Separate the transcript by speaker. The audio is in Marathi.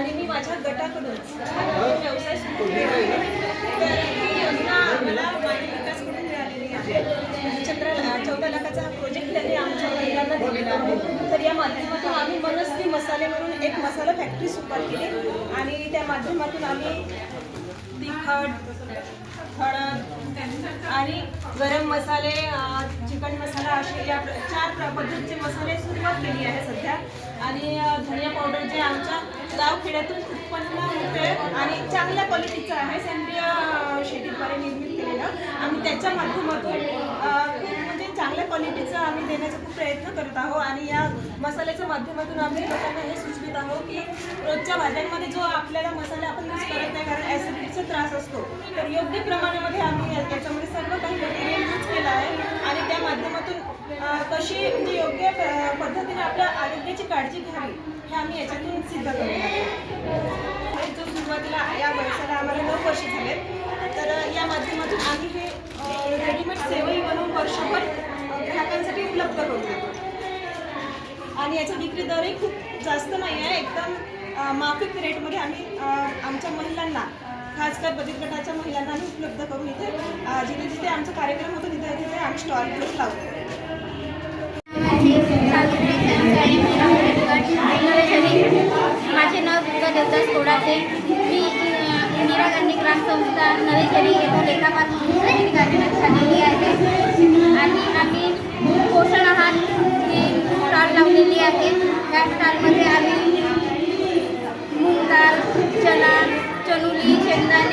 Speaker 1: आणि मी माझ्या गटाकडून व्यवसाय सुरू केला तर लाखाचा प्रोजेक्ट त्यांनी दिलेला आहे. तर या माध्यमातून आम्ही मनस्वी मसाले म्हणून एक मसाला फॅक्टरी सुरुवात केली आणि त्या माध्यमातून आम्ही तिखट हळद आणि गरम मसाले चिकन मसाला असे या चार पद्धतीचे मसाले सुरुवात केली आहे सध्या. आणि धनिया पावडर जे आमच्या गावखेड्यातून उत्पन्न होते आणि चांगल्या क्वालिटीचं आहे. सेंद्रिय शेतीद्वारे निर्मित केलेलं. आम्ही त्याच्या माध्यमातून खूप म्हणजे चांगल्या क्वालिटीचं आम्ही देण्याचा खूप प्रयत्न करत आहोत आणि या मसाल्याच्या माध्यमातून आम्ही लोकांना हे सुचवित आहोत की रोजच्या भाज्यांमध्ये जो आपल्याला मसाला आपण यूज करत नाही कारण ॲसिडिटीचा त्रास असतो तर योग्य प्रमाणामध्ये आम्ही त्याच्यामध्ये सर्व काही मटेरियल यूज केलं आहे. आणि त्या माध्यमातून कशी म्हणजे योग्य पद्धतीने आपल्या आरोग्य काळजी घ्यावी हे आम्ही याच्यातून सिद्ध करून जो सुरुवातीला या व्यवसायाला आम्हाला नऊ वर्ष झाले तर या माध्यमातून आम्ही हे रेडीमेड सेवही बनवून वर्षभर ग्राहकांसाठी उपलब्ध करून देतो आणि याचा विक्री दरही खूप जास्त नाही आहे एकदम माफिक रेटमध्ये आम्ही आमच्या महिलांना खासकर बचत गटाच्या महिलांना आम्ही उपलब्ध करून इथे जिथे जिथे आमचा कार्यक्रम होतो तिथे तिथे आम्ही स्टॉल लावतो.
Speaker 2: राहते मी इंदिरा गांधी ग्राम संस्था नवेश्वरी येथून एकापासून कार्यरत झालेली आहे. आणि आम्ही पोषण आहार ही स्टॉल लावलेली आहे. त्या स्टॉलमध्ये आम्ही मूग डाळ चना चनुली शेंगदाणे